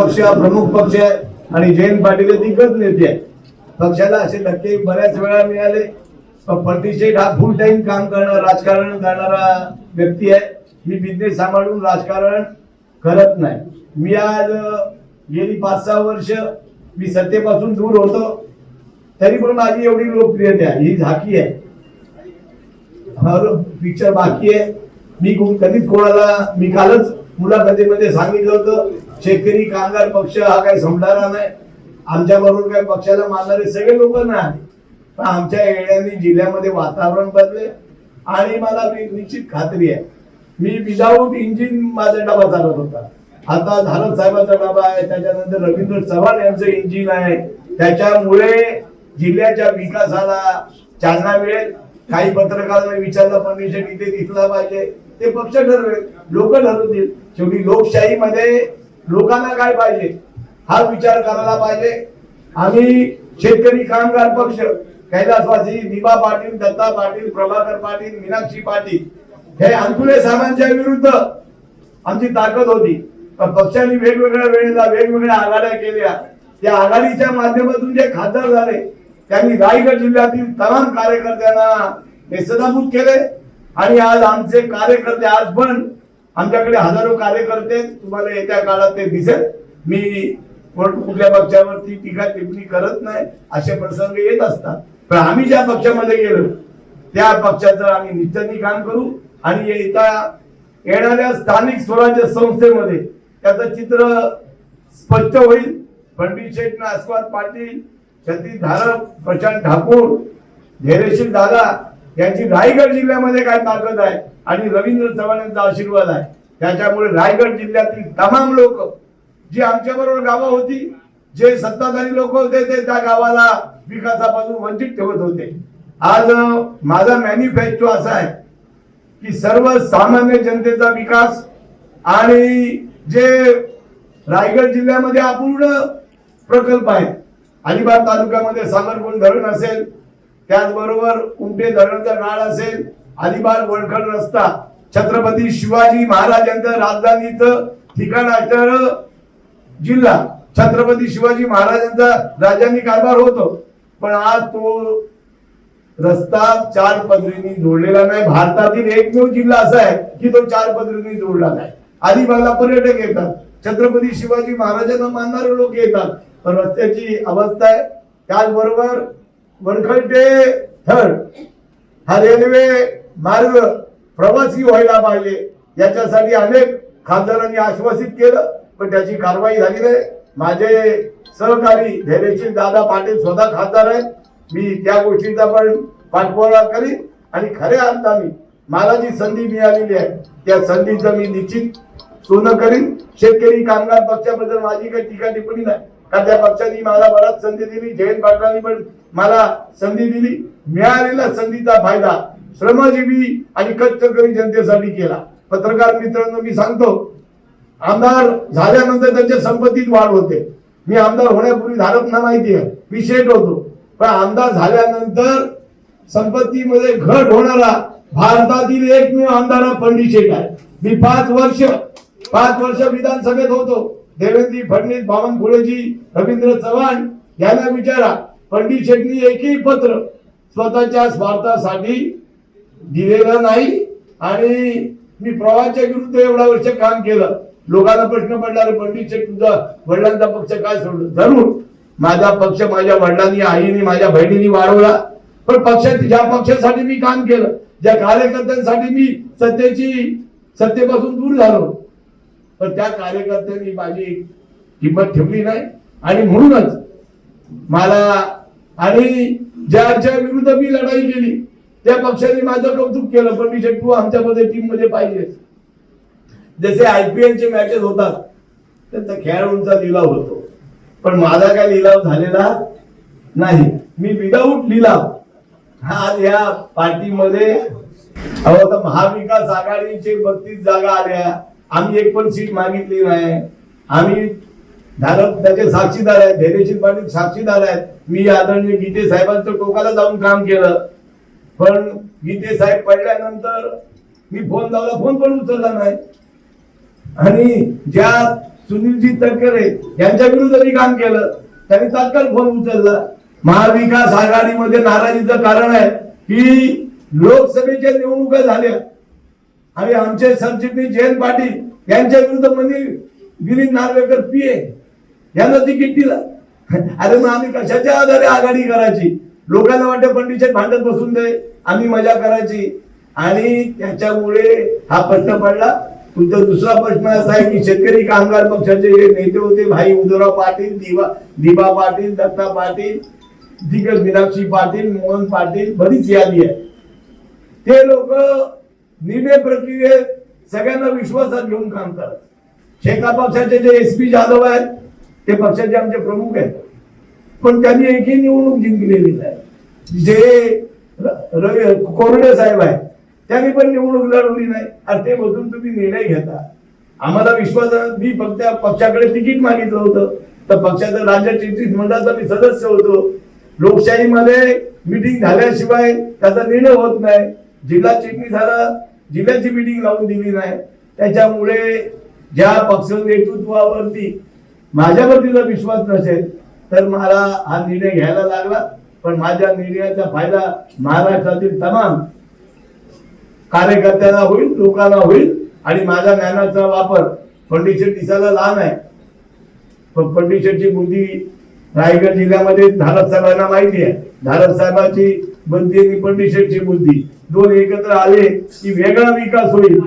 पक्ष प्रमुख पक्ष आहे आणि जयंत पाटील हे दिग्गज नेते आहे. पक्षाला असे धक्के बऱ्याच वेळा मिळाले. पण हा फुल टाइम काम करणार राजकारण करणारा व्यक्ती आहे. मी बिझनेस सांभाळून राजकारण करत नाही. मी आज गेली पाच सहा वर्ष मी सत्तेपासून दूर होतो. तरी पण माझी एवढी लोकप्रियता आहे. ही झाकी आहे. हर पिक्चर बाकी आहे. मी कधीच कोणाला मी कालच मुलाखतीमध्ये सांगितलं होतं. शेतकरी कामगार पक्ष हा काही संपणारा नाही. आमच्या बरोबर काही पक्षाला मानणारे सगळे लोक नाही. पण आमच्या येण्याने जिल्ह्यामध्ये वातावरण बदले आणि मला निश्चित खात्री आहे मी विदाऊट इंजिन माझा डबा चालत होता. आता धारक साहेबाचा डबा आहे त्याच्यानंतर रवींद्र चव्हाण यांचं इंजिन आहे. त्याच्यामुळे जिल्ह्याच्या विकासाला चालना मिळेल. काही पत्रकार विचारलं परमिशन इथे दिसला पाहिजे. ते पक्ष ठरवेल लोक ठरवतील. शेवटी लोकशाहीमध्ये लोकांना काय पाहिजे? हा विचार करायला पाहिजे. आम्ही शेतकरी कामगार पक्ष कैलासवासी निभा पाटील दत्ता पाटील प्रभाकर पाटील मीनाक्षी पाटील हे अंतुले साहेबांच्या विरुद्ध आमची ताकद होती. पण पक्षांनी वेगवेगळ्या वेळेला वेगवेगळ्या आघाड्या केल्या. त्या आघाडीच्या माध्यमातून जे खासदार झाले त्यांनी रायगड जिल्ह्यातील तमाम कार्यकर्त्यांना नेस्तनाबूत केले. आणि आज आमचे कार्यकर्ते आज पण आमच्याकडे हजारो कार्यकर्ते आहेत. तुम्हाला येत्या काळात ते दिसेल. मी कोण- कुठल्या पक्षावरती टीका टिप्पणी करत नाही असे प्रसंग येत असतात. पण आम्ही ज्या पक्षामध्ये गेलो त्या पक्षाचं आम्ही निश्चितनी काम करू आणि येत्या येणाऱ्या स्थानिक स्वराज्य संस्थेमध्ये त्याचं चित्र स्पष्ट होईल. पंडित शेठ नासवाद पाटील सतीश धारक प्रशांत ठाकूर धैर्यशील दादा यांची रायगड जिल्ह्यामध्ये काय ताकद आहे? आणि रवींद्र चव्हाण यांचा आशीर्वाद आहे. त्याच्यामुळे रायगड जिल्ह्यातील तमाम लोक जी आमच्या बरोबर गावं होती जे सत्ताधारी लोक होते ते त्या गावाला विकासापासून वंचित ठेवत होते. आज माझा मॅनिफेस्टो असा आहे की सर्व सामान्य जनतेचा विकास आणि जे रायगड जिल्ह्यामध्ये अपूर्ण प्रकल्प आहेत अलिबाग तालुक्यामध्ये सागरकोण धरण असेल त्याचबरोबर उमटे धरणाचा नाळ असेल अलिबाग वडखड रस्ता. छत्रपती शिवाजी महाराजांचं राजधानीचं ठिकाण असणारं जिल्हा. छत्रपती शिवाजी महाराजांचा राजांनी कारभार होतो. पण आज तो रस्ता चार पदरींनी जोडलेला नाही. भारतातील एकमेव जिल्हा असा आहे की तो चार पदरींनी जोडला नाही. अलिबागला पर्यटक येतात. छत्रपती शिवाजी महाराजांना मानणारे लोक येतात. पण रस्त्याची अवस्था आहे. त्याचबरोबर वडखल ते थर्ड हा रेल्वे मार्ग प्रवासी व्हायला पाहिजे. याच्यासाठी अनेक खासदारांनी आश्वासित केलं पण त्याची कारवाई झाली नाही. माझे सहकारी धैर्यशील दादा पाटील स्वतः खासदार आहेत. मी त्या गोष्टीचा पण पाठपुरावा करीन. आणि खऱ्या अर्थाने मला जी संधी मिळालेली आहे त्या संधीचं मी निश्चित सोनं करीन. शेतकरी कामगार पक्षाबद्दल माझी काही टीका टिप्पणी नाही. कारण त्या पक्षाने मला बराच संधी दिली. जयंत पाटलांनी पण मला संधी दिली. मिळालेल्या संधीचा फायदा श्रमजीवी आणि कष्टकरी जनतेसाठी केला. पत्रकार मित्रांनो मी सांगतो आमदार झाल्यानंतर त्यांच्या संपत्तीत वाढ होते. मी आमदार होण्यापूर्वी धारकना माहिती आहे. मी शेट होतो. पण आमदार झाल्यानंतर संपत्तीमध्ये घट होणारा भारतातील एकमेव आमदार पंडित शेट आहे. मी पाच वर्ष पाच वर्ष विधानसभेत होतो. देवेंद्र फडणवीस बावनकुळेजी रवींद्र चव्हाण यांना विचारा. पंडित शेटनी एकही पत्र स्वतःच्या स्वार्थासाठी दिलेलं नाही. आणि मी प्रवाहाच्या विरुद्ध एवढा वर्ष काम केलं. लोकांना प्रश्न पडला "अरे पंडित शेठ तुझा वडिलांचा पक्ष काय सोडलं? जरूर माझा पक्ष माझ्या वडिलांनी आईने माझ्या बहिणींनी वाढवला. पण पक्षात ज्या पक्षासाठी मी काम केलं ज्या कार्यकर्त्यांसाठी मी सत्तेची सत्तेपासून दूर झालो पण त्या कार्यकर्त्यांनी माझी किंमत ठेवली नाही. आणि म्हणूनच मला आणि ज्याच्या विरुद्ध मी लढाई केली त्या पक्षाने माझं कौतुक केलं पण मी शेट्टू आमच्यामध्ये टीममध्ये पाहिजे. जसे आयपीएल चे मॅचेस होतात त्यांचा खेळाडूंचा लिलाव होतो. पण माझा काय लिलाव झालेला नाही. मी विदाऊट लिलाव. आज या पार्टीमध्ये अहो आता महाविकास आघाडीचे बत्तीस जागा आल्या. आम्ही एक पण सीट मागितली नाही. आम्ही धारक त्याचे साक्षीदार आहेत धैर्यशील पाटील साक्षीदार आहेत. मी आदरणीय गीते साहेबांच्या टोकाला जाऊन काम केलं. पण गीते साहेब पडल्यानंतर मी फोन लावला फोन पण उचलला नाही. आणि ज्या सुनीलजी तटकरे यांच्या विरुद्ध मी काम केलं त्यांनी तात्काळ फोन उचलला. महाविकास आघाडीमध्ये नाराजीचं कारण आहे की लोकसभेच्या निवडणुका झाल्या. आणि आमचे सरचिटणीस जयंत पाटील यांच्या विरुद्ध म्हणजे विनीत नार्वेकर पीए यांना तिकीट दिलं. अरे मग आम्ही कशाच्या आधारे आघाडी करायची? लोकांना वाटतं पंडितच्या भांडत बसून दे. आम्ही मजा करायची. आणि त्याच्यामुळे हा प्रश्न पडला. तुमचा दुसरा प्रश्न असा आहे की शेतकरी कामगार पक्षाचे हे नेते होते भाई उदयराव पाटील दिवा दिबा पाटील दत्ता पाटील दिग्गज मीनाक्षी पाटील मोहन पाटील बरीच यादी आहे. ते लोक निर्णय प्रक्रियेत सगळ्यांना विश्वासात घेऊन काम करत शेका पक्षाचे जे एस पी जाधव आहेत ते पक्षाचे आमचे प्रमुख आहेत. पण त्यांनी एकही निवडणूक जिंकलेली नाही. जे रवी कोरडे साहेब आहेत त्यांनी पण निवडणूक लढवली नाही. आणि ते बसून तुम्ही निर्णय घेता. आम्हाला विश्वास मी फक्त पक्षाकडे तिकीट मागितलं होतं. तर पक्षाचं राज्य चिंतित मंडळाचा मी सदस्य होतो. लोकशाहीमध्ये मिटिंग झाल्याशिवाय त्याचा निर्णय होत नाही. जिल्हा चिटणीस झाला जिल्ह्याची मिटिंग लावून दिली नाही. त्याच्यामुळे ज्या पक्ष नेतृत्वावरती माझ्यावरती जर विश्वास नसेल तर मला हा निर्णय घ्यायला लागला. पण माझ्या निर्णयाचा फायदा महाराष्ट्रातील तमाम कार्यकर्त्यांना होईल लोकांना होईल आणि माझ्या ज्ञानाचा वापर पंडित शेठ दिसायला लहान आहे. पण पंडित शेठची बुद्धी रायगड जिल्ह्यामध्ये धारक साहेबांना माहिती आहे. धारक साहेबांची बुद्धी आणि पंडित शेठची बुद्धी दोन एकत्र आले की वेगळा विकास होईल.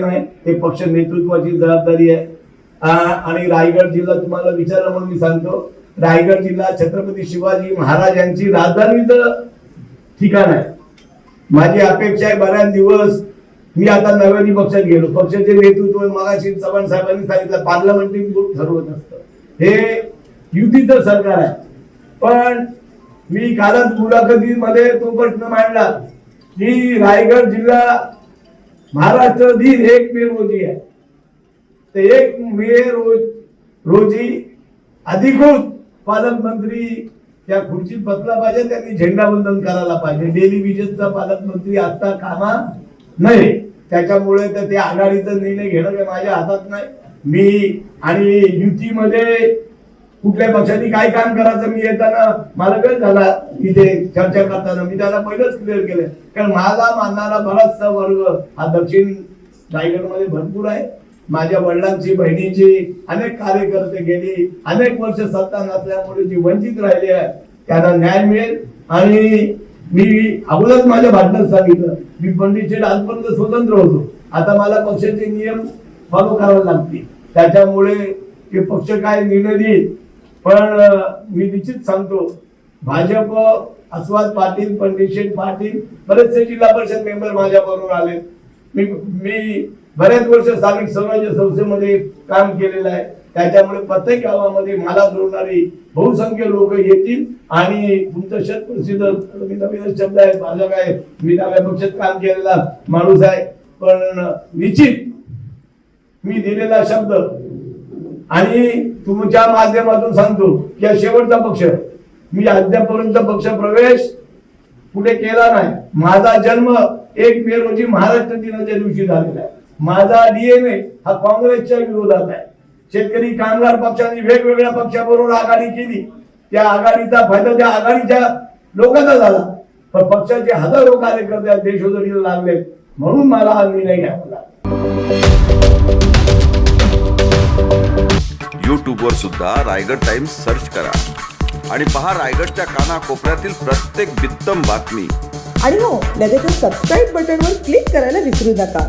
नाही ते पक्ष नेतृत्वाची जबाबदारी आहे. आणि रायगड जिल्हा तुम्हाला विचारलं म्हणून मी सांगतो रायगड जिल्हा छत्रपती शिवाजी महाराज यांची राजधानीचं ठिकाण आहे. माझी अपेक्षा आहे बऱ्याच दिवस मी आता नव्याने पक्षात गेलो. पक्षाचे नेतृत्व मगाशी चव्हाण साहेबांनी सांगितलं पार्लमेंटरी ठरवत असतं. हे युतीचं सरकार आहे. पण मी कालच मुलाखतीमध्ये तो प्रश्न मांडला की रायगड जिल्हा महाराष्ट्र दिन एक मे रोजी आहे. तर एक मे रोज रोजी अधिकृत पालकमंत्री त्या खुर्चीत बसला पाहिजे त्यांनी झेंडावंदन करायला पाहिजे. डेली विजनचा पालकमंत्री आता कामा नाही त्याच्यामुळे तर ते आघाडीचा निर्णय घेणं काही माझ्या हातात नाही. मी आणि युतीमध्ये कुठल्या पक्षाने काय काम करायचं मी येताना मला वेळ झाला. इथे चर्चा करताना मी त्याला पहिलंच क्लिअर केलं कारण माझा मानणारा बराचसा वर्ग हा दक्षिण रायगडमध्ये भरपूर आहे. माझ्या वडिलांची बहिणीची अनेक कार्यकर्ते गेली अनेक वर्ष सत्ता नसल्यामुळे जी वंचित राहिली आहे त्यांना न्याय मिळेल. आणि मी अगोदरच माझ्या भाषणात सांगितलं मी पंडितशेठ आजपर्यंत स्वतंत्र होतो. आता मला पक्षाचे नियम फॉलो करावे लागतील. त्याच्यामुळे ते पक्ष काय निर्णय देईल? पण मी निश्चित सांगतो भाजप अस्वाद पाटील पंडितशेठ पाटील बरेचसे जिल्हा परिषद मेंबर माझ्या बरोबर आले मी मी बऱ्याच वर्ष स्थानिक स्वराज्य संस्थेमध्ये काम केलेलं आहे. त्याच्यामुळे प्रत्येक गावामध्ये मला जोडणारी बहुसंख्य लोक येतील आणि तुमचं शतप्रसिद्ध नवीन शब्द आहे माझा काय मी डाव्या पक्षात काम केलेला माणूस आहे. पण निश्चित मी दिलेला शब्द आणि तुमच्या माध्यमातून सांगतो की हा शेवटचा पक्ष. मी अद्यापर्यंत पक्ष प्रवेश कुठे केला नाही. माझा जन्म एक मे रोजी महाराष्ट्र दिनाच्या दिवशी झालेला आहे. माझा डीएनए हा काँग्रेसच्या विरोधात आहे. शेतकरी कामगार पक्षाने वेगवेगळ्या पक्षाबरोबर आघाडी केली. त्या आघाडीचा फायदा त्या आघाडीच्या लोकांना झाला. पण पक्षाचे हजारो कार्यकर्ते देशोधडीला लागले. म्हणून मला हा निर्णय घ्यावा लागला यूट्यूबवर सुद्धा रायगड टाइम्स सर्च करा. आणि पहा रायगडच्या कानाकोपऱ्यातील प्रत्येक बित्तम बातमी. आणि हो लगेचच सबस्क्राईब बटनवर क्लिक करायला विसरू नका.